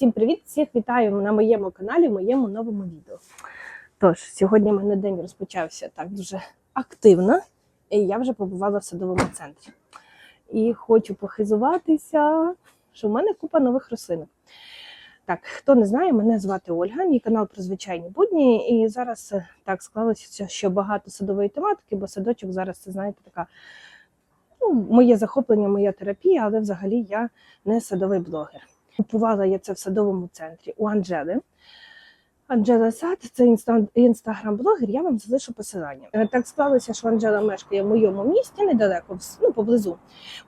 Всім привіт! Всіх вітаю на моєму каналі, моєму новому відео. Тож, сьогодні в мене день розпочався так дуже активно, і я вже побувала в садовому центрі. І хочу похизуватися, що в мене купа нових рослинок. Так, хто не знає, мене звати Ольга, мій канал про звичайні будні. І зараз е, так склалося, що багато садової тематики, бо садочок зараз це знаєте така. Ну, моє захоплення, моя терапія, але взагалі я не садовий блогер. Купувала я це в садовому центрі у Анжели. Анжела Сад це інстаграм-блогер, я вам залишу посилання. Е, Так склалося, що Анжела мешкає в моєму місті недалеко, ну, поблизу.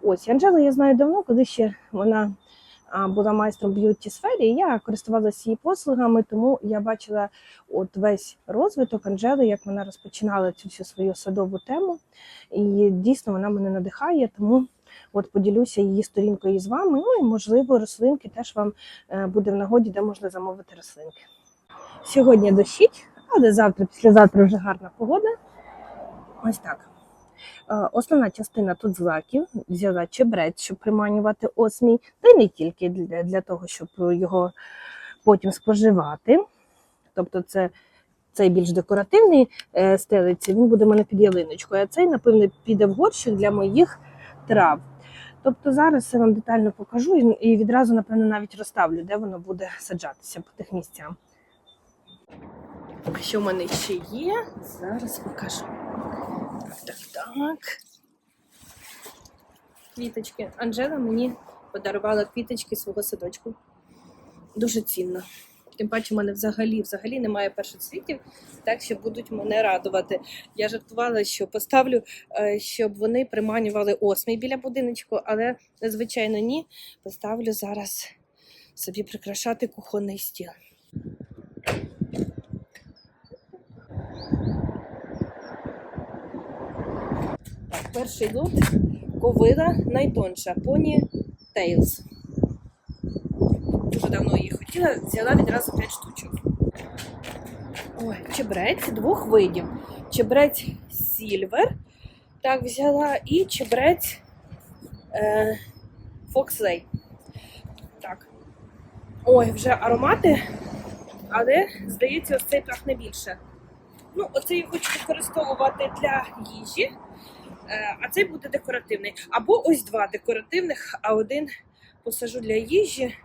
Ось Анжела я знаю давно, коли ще вона була майстром б'юті сфері. Я користувалася її послугами, тому я бачила от весь розвиток Анжели, як вона розпочинала цю всю свою садову тему. І дійсно вона мене надихає, тому От поділюся її сторінкою з вами. Ну і можливо, рослинки теж вам е, буде в нагоді, де можна замовити рослинки. Сьогодні дощить, але завтра, післязавтра вже гарна погода. Ось так. Е, Основна частина тут злаків, взяла чебрець, щоб приманювати осмій, та й не тільки для, для того, щоб його потім споживати. Тобто, це цей більш декоративний е, стелиться, він буде в мене під ялиночкою, а цей, напевно, піде в горщик для моїх трав. Тобто зараз я вам детально покажу і- відразу, напевно, навіть розставлю, де воно буде саджатися по тих місцям. Що в мене ще є, зараз покажу. Так, так, так. Квіточки. Анжела мені подарувала квіточки свого садочку. Дуже цінно. Тим паче, в мене взагалі взагалі немає першоцвітів, так що будуть мене радувати. Я жартувала, що поставлю, е, щоб вони приманювали осмій біля будиночку, але звичайно ні. Поставлю зараз собі прикрашати кухонний стіл. Перший лот ковила найтонша поні Tails. Хотіла, взяла відразу 5 штучок. Ой, чебрець двох видів. Чебрець Сільвер, так взяла, і чебрець е, Фокслей. Так. Ой, вже аромати, але, здається, ось цей пахне більше. Ну, оцей я хочу використовувати для їжі, е, а цей буде декоративний. Або ось два декоративних, а один посажу для їжі.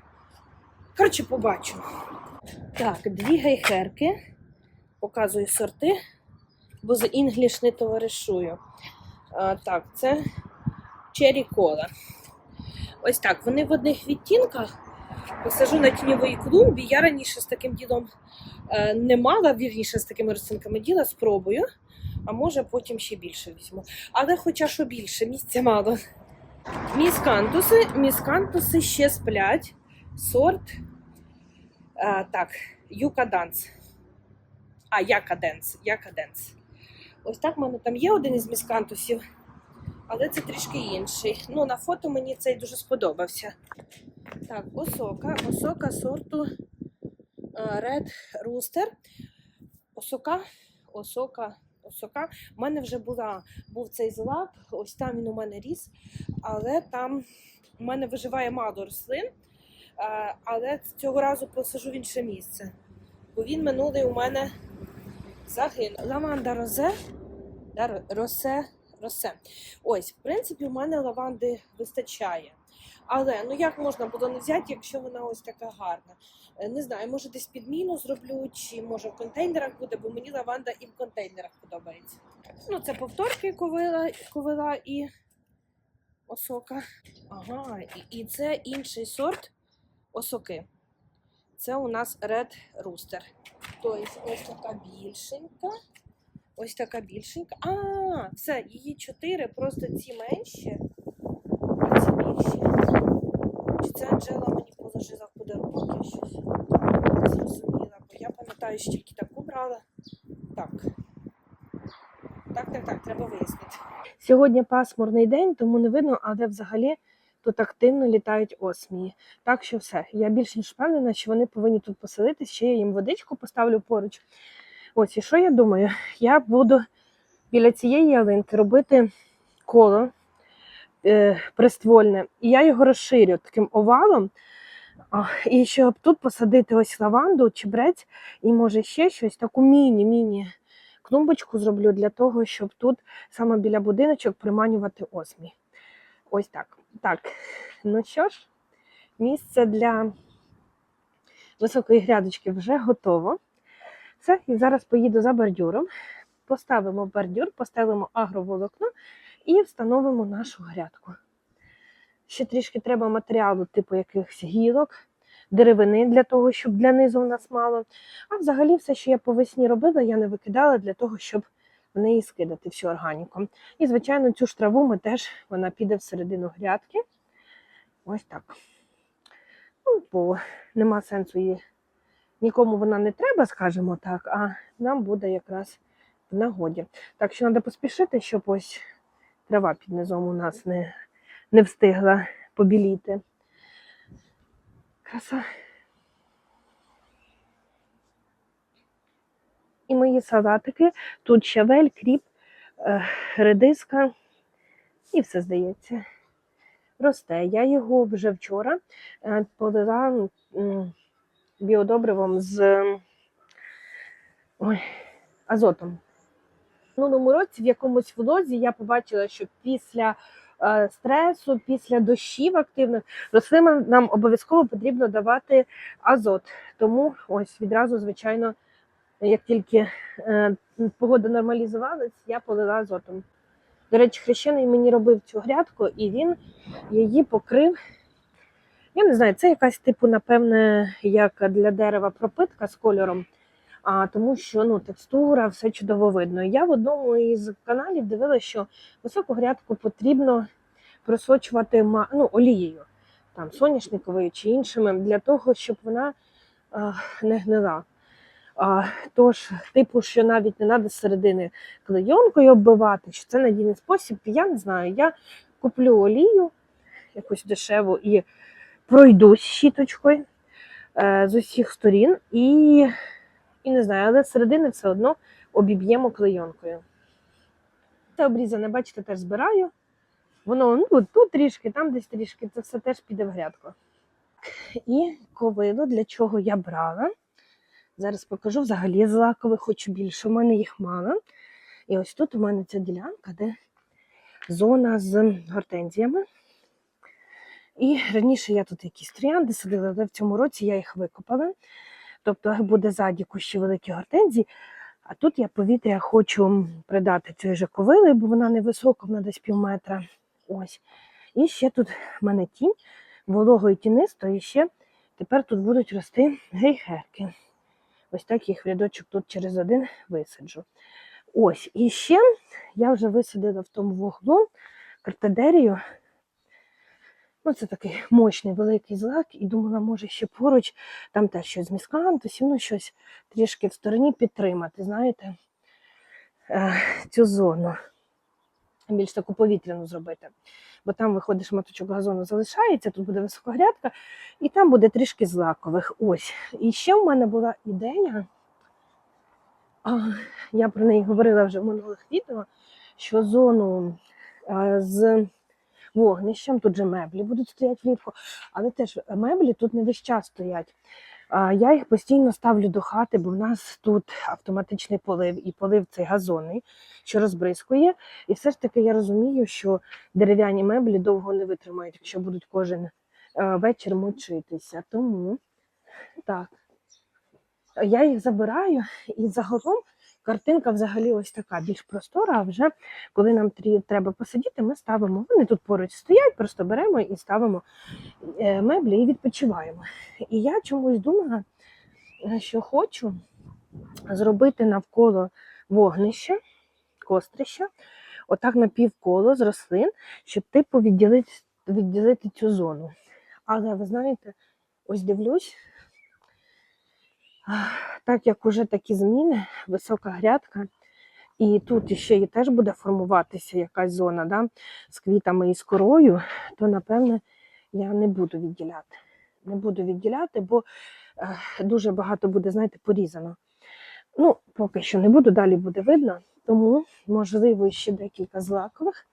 Коротше, побачу. Так, дві гейхерки. Показую сорти, бо з інгліш не товаришую. А, так, це Cherry Cola. Ось так, вони в одних відтінках. Посажу на тіньовій клумбі. Я раніше з таким ділом е, не мала, вірніше з такими рослинками діла, спробую. А може потім ще більше візьму. Але хоча що більше, місця мало. Міскантуси, міскантуси ще сплять. Сорт. А, так, Юка Данс. А, Яка Денс. Ось так в мене там є один із міскантусів, але це трішки інший. Ну, на фото мені цей дуже сподобався. Так, осока. Осока сорту Red Rooster. Осока, осока, осока. У мене вже була, був цей злак, ось там він у мене ріс, але там у мене виживає мало рослин. А, але цього разу посажу в інше місце. Бо він минулий у мене загинув. Лаванда розе. Да, росе, росе. Ось, в принципі, у мене лаванди вистачає. Але ну як можна було не взяти, якщо вона ось така гарна? Е, Не знаю, може десь підміну зроблю, чи може в контейнерах буде, бо мені лаванда і в контейнерах подобається. Ну, це повторки ковила, ковила і осока. Ага, і, і це інший сорт осоки. Це у нас Red Rooster. Тобто ось така більшенька. Ось така більшенька. А, все, її чотири, просто ці менші, а ці більші. Чи це Анджела мені положила в подарунок я щось? Зрозуміла, бо я пам'ятаю, що тільки таку брала. Так. Так, так, так, треба вияснити. Сьогодні пасмурний день, тому не видно, але взагалі тут активно літають осмії. Так що все. Я більш ніж впевнена, що вони повинні тут поселитись. Ще я їм водичку поставлю поруч. Ось і що я думаю? Я буду біля цієї ялинки робити коло е, приствольне, і я його розширю таким овалом. І щоб тут посадити ось лаванду, чебрець і може ще щось, таку міні-міні клумбочку зроблю для того, щоб тут саме біля будиночок приманювати осмі. Ось так. Так, ну що ж, місце для високої грядочки вже готово. Все, і зараз поїду за бордюром. Поставимо бордюр, поставимо агроволокно і встановимо нашу грядку. Ще трішки треба матеріалу, типу якихось гілок, деревини для того, щоб для низу в нас мало. А взагалі все, що я по весні робила, я не викидала для того, щоб в неї скидати всю органіку. І, звичайно, цю ж траву ми теж вона піде всередину грядки. Ось так. Ну, бо нема сенсу її. Нікому вона не треба, скажімо так, а нам буде якраз в нагоді. Так що треба поспішити, щоб ось трава під низом у нас не, не встигла побіліти. Краса. І мої салатики. Тут щавель, кріп, е, редиска і все здається. Росте. Я його вже вчора е, полила біодобривом з ой, азотом. Минулому році в якомусь влозі я побачила, що після е, стресу, після дощів активних рослинам нам обов'язково потрібно давати азот. Тому ось відразу, звичайно, як тільки е, погода нормалізувалась, я полила азотом. До речі, хрещений мені робив цю грядку, і він її покрив. Я не знаю, це якась типу, напевне, як для дерева пропитка з кольором, а, тому що ну, текстура, все чудово видно. Я в одному із каналів дивилася, що високу грядку потрібно просочувати ну, олією, там, соняшниковою чи іншими, для того, щоб вона а, не гнила. Тож, типу, що навіть не треба з середини клейонкою оббивати, що це надійний спосіб. Я не знаю. Я куплю олію якусь дешеву і пройдусь щіточкою е, з усіх сторін, і, і не знаю, але середини все одно обіб'ємо клейонкою. Це обрізане, бачите, теж збираю. Воно ну, тут трішки, там десь трішки, це все теж піде в грядку. І ковило, для чого я брала. Зараз покажу взагалі злакових, хочу більше. У мене їх мало. І ось тут у мене ця ділянка, де зона з гортензіями. І раніше я тут якісь троянди садила, але в цьому році я їх викопала. Тобто буде ззаді кущі великі гортензії. А тут я повітря хочу придати цієї же ковили, бо вона невисока, вона десь пів метра. Ось. І ще тут в мене тінь, волого і тінисто, і ще тепер тут будуть рости гейхерки. Ось так їх рядочок тут через один висаджу. Ось, і ще я вже висадила в тому вуглу картадерію. Ну, це такий мощний великий злак, і думала, може ще поруч там теж щось з міскантусів, ну щось трішки в стороні підтримати, знаєте, е, цю зону. Більш таку повітряну зробити. Бо там виходиш, шматочок газону залишається, тут буде висока грядка, і там буде трішки злакових. Ось. І ще в мене була ідея, я про неї говорила вже в минулих відео, що зону з вогнищем, тут же меблі будуть стояти влітку, але теж меблі тут не весь час стоять. Я їх постійно ставлю до хати, бо в нас тут автоматичний полив і полив цей газонний, що розбризкує. І все ж таки я розумію, що дерев'яні меблі довго не витримають, якщо будуть кожен е, вечір мочитися. Тому так, я їх забираю, і загалом картинка взагалі ось така більш простора. А вже коли нам треба посидіти, ми ставимо. Вони тут поруч стоять, просто беремо і ставимо е, меблі і відпочиваємо. І я чомусь думала, е, що хочу зробити навколо вогнища, кострища, отак напівколо з рослин, щоб типу відділити, відділити цю зону. Але ви знаєте, ось дивлюсь, так як уже такі зміни, висока грядка, і тут ще і теж буде формуватися якась зона да, з квітами і з корою, то напевне я не буду відділяти. Не буду відділяти, бо е, дуже багато буде, знаєте, порізано. Ну, поки що не буду, далі буде видно. Тому, можливо, ще декілька злакових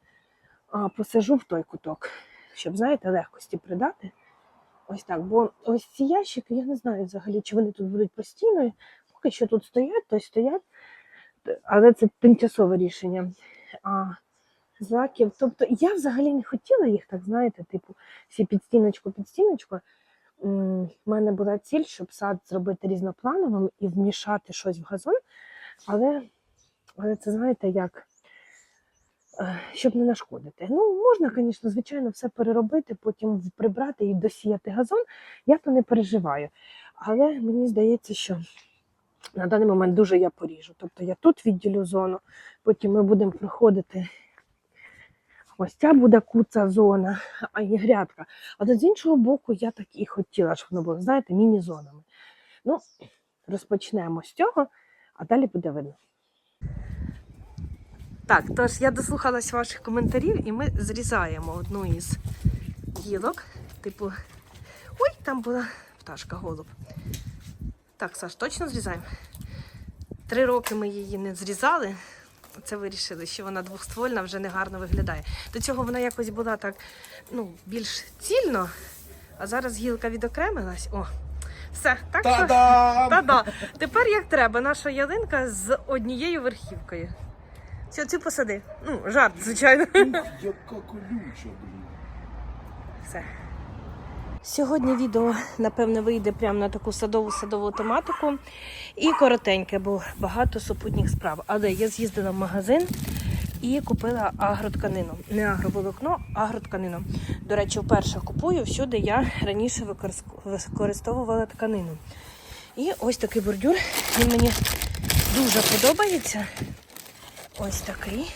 посажу в той куток, щоб, знаєте, легкості придати. Ось так. Бо ось ці ящики, я не знаю взагалі, чи вони тут будуть постійно. Поки що тут стоять, то стоять. Але це тимчасове рішення. А злаків, тобто я взагалі не хотіла їх, так знаєте, типу, всі під стіночку, під стіночку. У мене була ціль, щоб сад зробити різноплановим і вмішати щось в газон. Але, але це знаєте, як щоб не нашкодити. Ну, можна, звісно, звичайно, все переробити, потім прибрати і досіяти газон. Я то не переживаю. Але мені здається, що на даний момент дуже я поріжу. Тобто я тут відділю зону, потім ми будемо проходити. Ось ця буде куца зона, а і грядка. Але з іншого боку, я так і хотіла, щоб воно було, знаєте, міні-зонами. Ну, розпочнемо з цього, а далі буде видно. Так, тож я дослухалась ваших коментарів, і ми зрізаємо одну із гілок. Типу, ой, там була пташка голуб. Так, Саш, точно зрізаємо? Три роки ми її не зрізали. Це вирішили, що вона двохствольна вже не гарно виглядає. До цього вона якось була так ну, більш цільно, а зараз гілка відокремилась. О, все, так що. Та-да. Тепер як треба, наша ялинка з однією верхівкою. Все, цю посади. Ну, жарт, звичайно. Яка колюча, блін. Все. Сьогодні відео, напевне, вийде прямо на таку садову садову тематику. І коротеньке, бо багато супутніх справ. Але я з'їздила в магазин і купила агротканину. Не агроволокно, а агротканину. До речі, вперше купую всюди я раніше використовувала тканину. І ось такий бордюр. Він мені дуже подобається. Ось такий.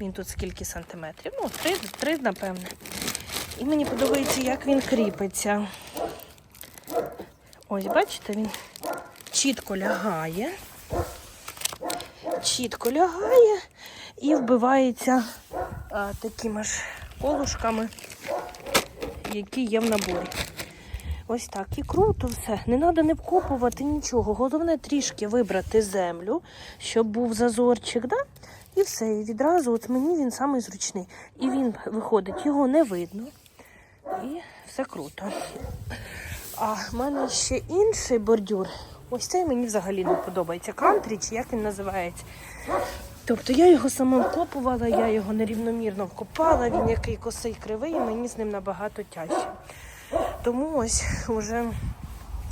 Він тут скільки сантиметрів? Ну, три, три напевне. І мені подобається, як він кріпиться. Ось, бачите, він чітко лягає. Чітко лягає і вбивається а, такими ж колушками, які є в наборі. Ось так. І круто все. Не треба не вкопувати нічого. Головне трішки вибрати землю, щоб був зазорчик. Да? І все. І відразу от мені він самий зручний. І він виходить, його не видно. І все круто. А в мене ще інший бордюр. Ось цей мені взагалі не подобається. Кантрі, чи як він називається. Тобто я його сама вкопувала, я його нерівномірно вкопала, він який косий кривий, і мені з ним набагато тяжче. Тому ось уже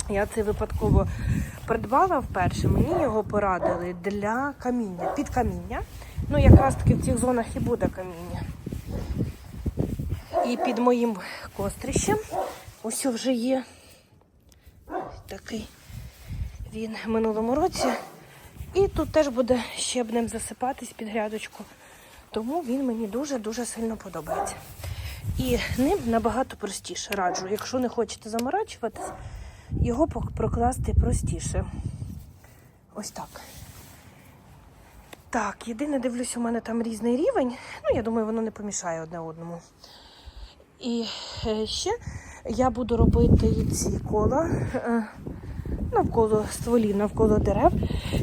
я це випадково придбала вперше. Мені його порадили для каміння, під каміння. Ну, якраз таки в цих зонах і буде каміння. І під моїм кострищем ось вже є такий він в минулому році. І тут теж буде щебнем засипатись під грядочку. Тому він мені дуже-дуже сильно подобається. І ним набагато простіше раджу. Якщо не хочете заморачуватись, його прокласти простіше. Ось так. Так, єдине дивлюсь, у мене там різний рівень. Ну, я думаю, воно не помішає одне одному. І е, ще я буду робити ці кола е, навколо стволів, навколо дерев.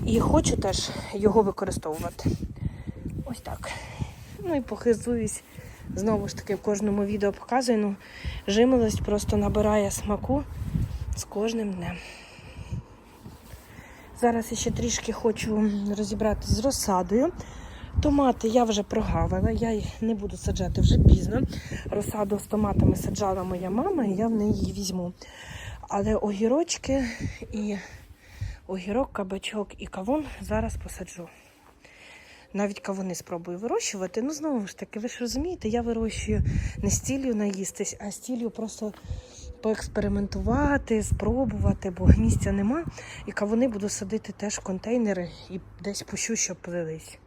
І хочу теж його використовувати. Ось так. Ну і похизуюсь. Знову ж таки, в кожному відео показую. Ну, жимолость просто набирає смаку з кожним днем. Зараз я ще трішки хочу розібратися з розсадою. Томати я вже прогавила, я їх не буду саджати вже пізно. Розсаду з томатами саджала моя мама, і я в неї її візьму. Але огірочки і огірок, кабачок і кавун зараз посаджу. Навіть кавуни спробую вирощувати. Ну, знову ж таки, ви ж розумієте, я вирощую не з ціллю наїстись, а з ціллю просто поекспериментувати, спробувати, бо місця нема. І кавуни буду садити теж в контейнери і десь пущу, щоб плелись.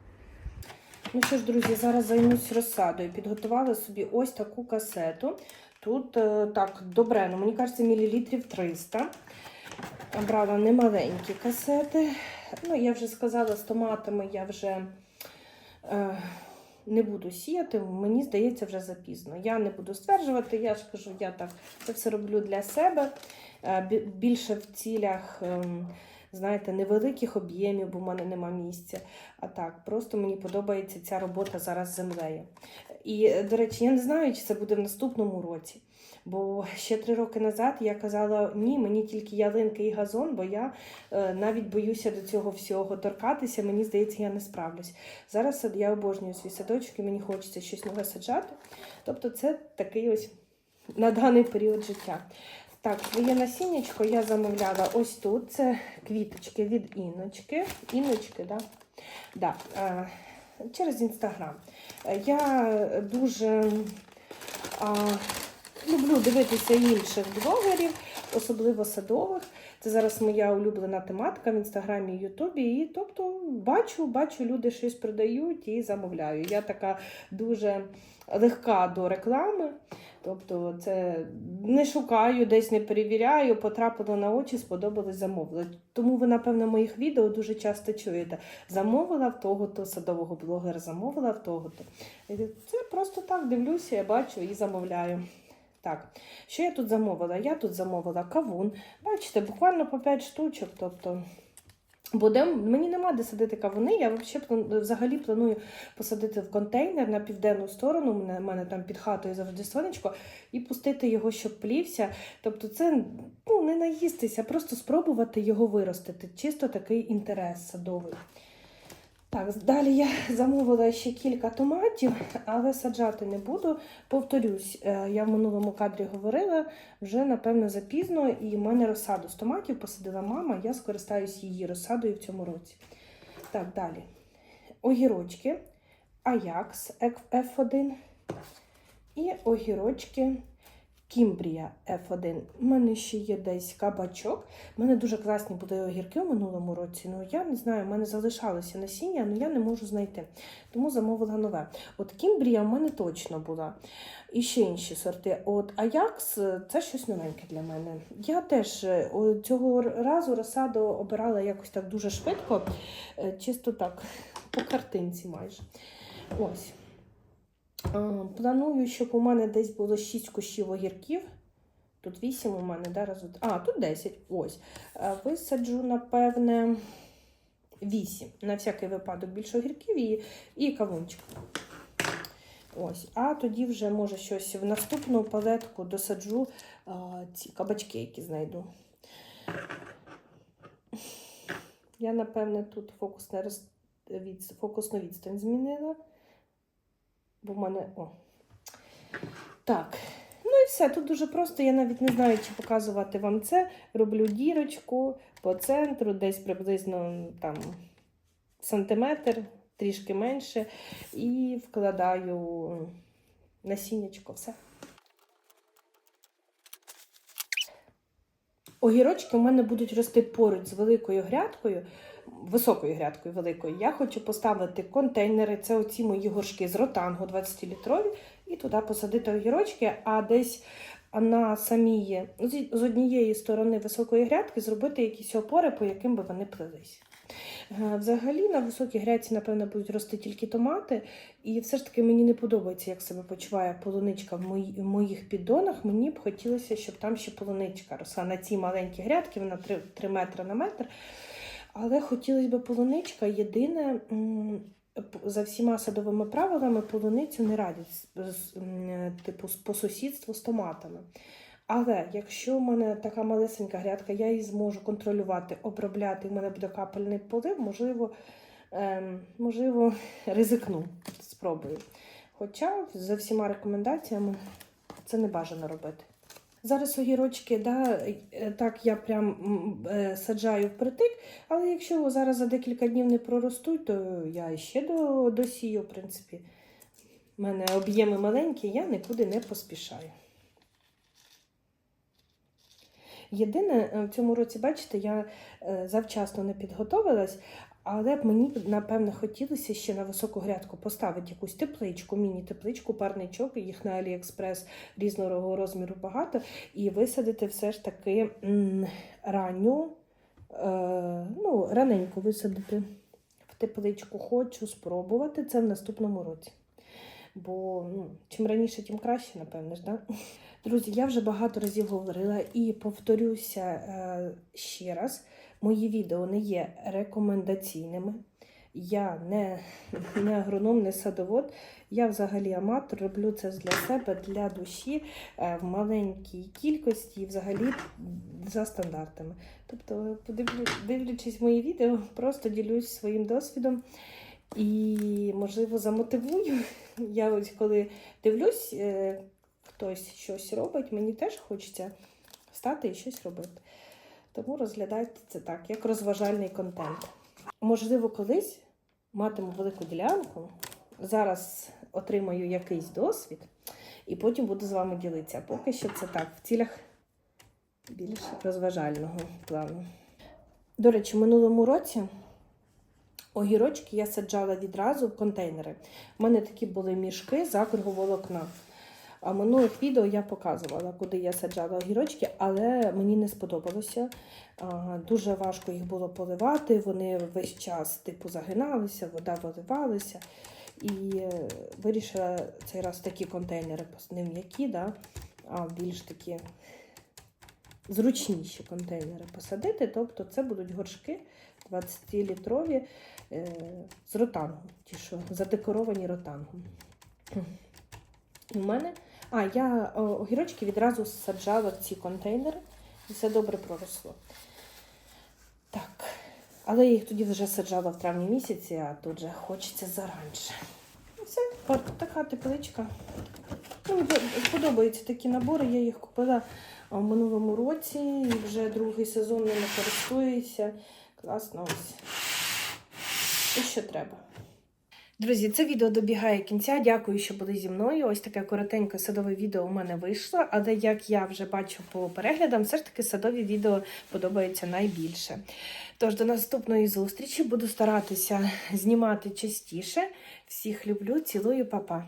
Ну що ж, друзі, зараз займусь розсадою. Підготувала собі ось таку касету. Тут е, так добре, ну мені кажеться, мілілітрів 300. Брала немаленькі касети. Ну, я вже сказала, з томатами я вже не буду сіяти. Мені здається, вже запізно. Я не буду стверджувати, я ж кажу, я так це все роблю для себе. Е, більше в цілях, ем, знаєте, невеликих об'ємів, бо в мене нема місця. А так, просто мені подобається ця робота зараз з землею. І, е, до речі, я не знаю, чи це буде в наступному році. Бо ще три роки назад я казала, ні, мені тільки ялинки і газон, бо я е, навіть боюся до цього всього торкатися. Мені здається, я не справлюсь. Зараз я обожнюю свій садочок і мені хочеться щось нове саджати. Тобто, це такий ось на даний період життя. Так, своє насіннячко я замовляла ось тут. Це квіточки від Іночки. Іночки, да? Да, е, через інстаграм. Е, Я дуже а, люблю дивитися інших блогерів, особливо садових. Це зараз моя улюблена тематика в інстаграмі і Ютубі. І тобто бачу, бачу, люди щось продають і замовляю. Я така дуже легка до реклами. Тобто, це не шукаю, десь не перевіряю, потрапило на очі, сподобалось, замовила. Тому ви, напевно, моїх відео дуже часто чуєте. Замовила в того-то садового блогера, замовила в того-то. Це просто так дивлюся, я бачу і замовляю. Так, що я тут замовила? Я тут замовила кавун. Бачите, буквально по 5 штучок. Тобто, буде, мені нема де садити кавуни. Я взагалі, планую посадити в контейнер на південну сторону. У мене, мене там під хатою завжди сонечко, і пустити його, щоб плівся. Тобто, це ну, не наїстися, просто спробувати його виростити. Чисто такий інтерес садовий. Так, далі я замовила ще кілька томатів, але саджати не буду. Повторюсь, е, я в минулому кадрі говорила, вже напевно запізно, і в мене розсаду з томатів посадила мама, я скористаюсь її розсадою в цьому році. Так, далі. Огірочки, Аякс F1 і огірочки Кімбрія F1. У мене ще є десь кабачок. У мене дуже класні були огірки у минулому році. Ну я не знаю, в мене залишалося насіння, але я не можу знайти. Тому замовила нове. От Кімбрія в мене точно була. І ще інші сорти. От Аякс це щось новеньке для мене. Я теж е, цього разу розсаду обирала якось так дуже швидко, е, чисто так, по картинці майже. Ось. Е, Планую, щоб у мене десь було 6 кущів огірків. Тут 8 у мене, да, раз, а, тут 10. Ось. Е, Висаджу, напевне, 8. На всякий випадок більше огірків і, і кавунчик. Ось. А тоді вже, може, щось в наступну палетку досаджу а, ці кабачки, які знайду. Я, напевне, тут фокусну відстань змінила. Бо в мене. О. Так. Ну і все. Тут дуже просто. Я навіть не знаю, чи показувати вам це. Роблю дірочку по центру, десь приблизно там сантиметр, трішки менше. І вкладаю насіннячко. Все. Огірочки у мене будуть рости поруч з великою грядкою, високою грядкою великою. Я хочу поставити контейнери, це оці мої горшки з ротангу 20-літрові, і туди посадити огірочки, а десь на самій з однієї сторони високої грядки зробити якісь опори, по яким би вони плелись. Е, Взагалі на високій грядці, напевно, будуть рости тільки томати, і все ж таки мені не подобається, як себе почуває полуничка в, мої, в моїх піддонах. Мені б хотілося, щоб там ще полуничка росла на ці маленькі грядки, вона 3, 3 метри на метр. Але хотілося б полуничка. Єдине, за всіма садовими правилами полуницю не радять типу по сусідству з томатами. Але якщо в мене така малесенька грядка, я її зможу контролювати, обробляти, і в мене буде капельний полив, можливо, ем, можливо, ризикну, спробую. Хоча за всіма рекомендаціями це не бажано робити. Зараз огірочки, да, е, так я прям е, саджаю впритик, але якщо зараз за декілька днів не проростуть, то я ще до, досію, в принципі. У мене об'єми маленькі, я нікуди не поспішаю. Єдине, е, в цьому році, бачите, я завчасно не підготовилась, але б мені напевно хотілося ще на високу грядку поставити якусь тепличку, міні-тепличку, парничок, їх на Аліекспрес різного розміру багато, і висадити все ж таки ранню, е, ну, раненько висадити в тепличку. Хочу спробувати це в наступному році. Бо ну, чим раніше, тим краще, напевно ж, да? Друзі, я вже багато разів говорила і повторюся е, ще раз: мої відео не є рекомендаційними. Я не, не агроном, не садовод. Я взагалі аматор, роблю це для себе, для душі е, в маленькій кількості і взагалі за стандартами. Тобто, дивлячись мої відео, просто ділюсь своїм досвідом і, можливо, замотивую. Я ось коли дивлюсь, е, хтось щось робить, мені теж хочеться встати і щось робити. Тому розглядайте це так, як розважальний контент. Можливо, колись матиму велику ділянку, зараз отримаю якийсь досвід, і потім буду з вами ділитися. Поки що це так, в цілях більш розважального плану. До речі, минулому році огірочки я саджала відразу в контейнери. У мене такі були мішки з волокна. А минулих відео я показувала, куди я саджала огірочки, але мені не сподобалося. Дуже важко їх було поливати. Вони весь час типу загиналися, вода виливалася. І е, вирішила цей раз такі контейнери, не м'які, да, а більш такі зручніші контейнери посадити. Тобто це будуть горшки 20-літрові е, з ротангом, ті, що задекоровані ротангом. В мене. А, я огірочки відразу саджала в ці контейнери, і все добре проросло. Так. Але я їх тоді вже саджала в травні місяці, а тут же хочеться заранше. І Все, от така тепличка. Ну, Мені подобаються такі набори. Я їх купила в минулому році і вже другий сезон ними користуюся. Класно ось. І що треба. Друзі, це відео добігає кінця. Дякую, що були зі мною. Ось таке коротеньке садове відео у мене вийшло. Але як я вже бачу по переглядам, все ж таки садові відео подобаються найбільше. Тож до наступної зустрічі буду старатися знімати частіше. Всіх люблю, цілую, па-па.